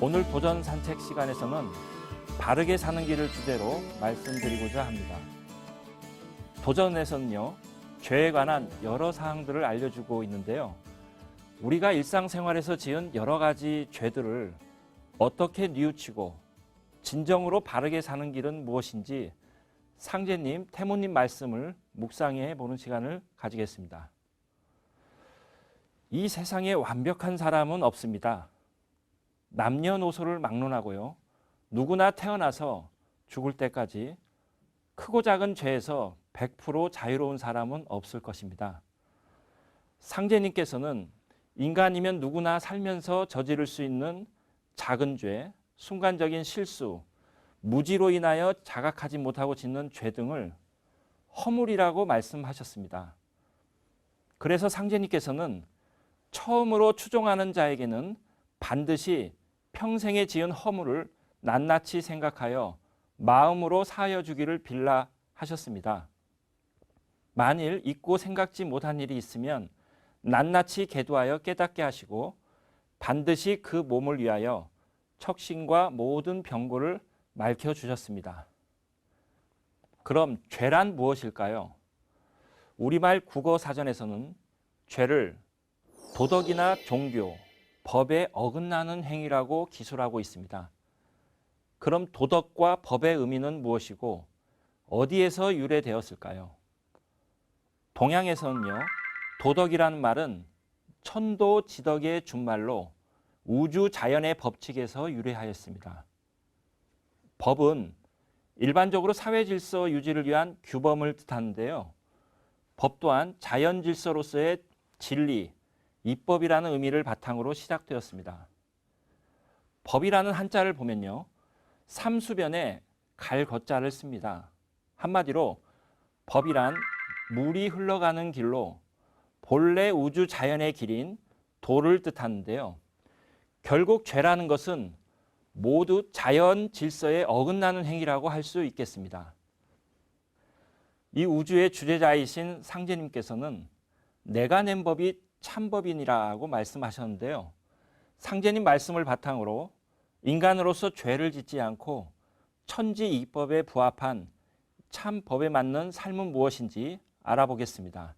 오늘 도전 산책 시간에서는 바르게 사는 길을 주제로 말씀드리고자 합니다. 도전에서는요, 죄에 관한 여러 사항들을 알려주고 있는데요. 우리가 일상생활에서 지은 여러 가지 죄들을 어떻게 뉘우치고 진정으로 바르게 사는 길은 무엇인지 상제님, 태모님 말씀을 묵상해 보는 시간을 가지겠습니다. 이 세상에 완벽한 사람은 없습니다. 남녀노소를 막론하고요. 누구나 태어나서 죽을 때까지 크고 작은 죄에서 100% 자유로운 사람은 없을 것입니다. 상제님께서는 인간이면 누구나 살면서 저지를 수 있는 작은 죄, 순간적인 실수, 무지로 인하여 자각하지 못하고 짓는 죄 등을 허물이라고 말씀하셨습니다. 그래서 상제님께서는 처음으로 추종하는 자에게는 반드시 평생에 지은 허물을 낱낱이 생각하여 마음으로 사하여 주기를 빌라 하셨습니다. 만일 잊고 생각지 못한 일이 있으면 낱낱이 계도하여 깨닫게 하시고 반드시 그 몸을 위하여 척신과 모든 병고를 말켜 주셨습니다. 그럼 죄란 무엇일까요? 우리말 국어 사전에서는 죄를 도덕이나 종교, 법에 어긋나는 행위라고 기술하고 있습니다. 그럼 도덕과 법의 의미는 무엇이고 어디에서 유래되었을까요? 동양에서는요, 도덕이라는 말은 천도 지덕의 준말로 우주 자연의 법칙에서 유래하였습니다. 법은 일반적으로 사회 질서 유지를 위한 규범을 뜻하는데요. 법 또한 자연 질서로서의 진리, 입법이라는 의미를 바탕으로 시작되었습니다. 법이라는 한자를 보면요. 삼수변에 갈 것자를 씁니다. 한마디로 법이란 물이 흘러가는 길로 본래 우주 자연의 길인 도를 뜻하는데요. 결국 죄라는 것은 모두 자연 질서에 어긋나는 행위라고 할 수 있겠습니다. 이 우주의 주제자이신 상제님께서는 내가 낸 법이 참법이니라고 말씀하셨는데요. 상제님 말씀을 바탕으로 인간으로서 죄를 짓지 않고 천지 이법에 부합한 참 법에 맞는 삶은 무엇인지 알아보겠습니다.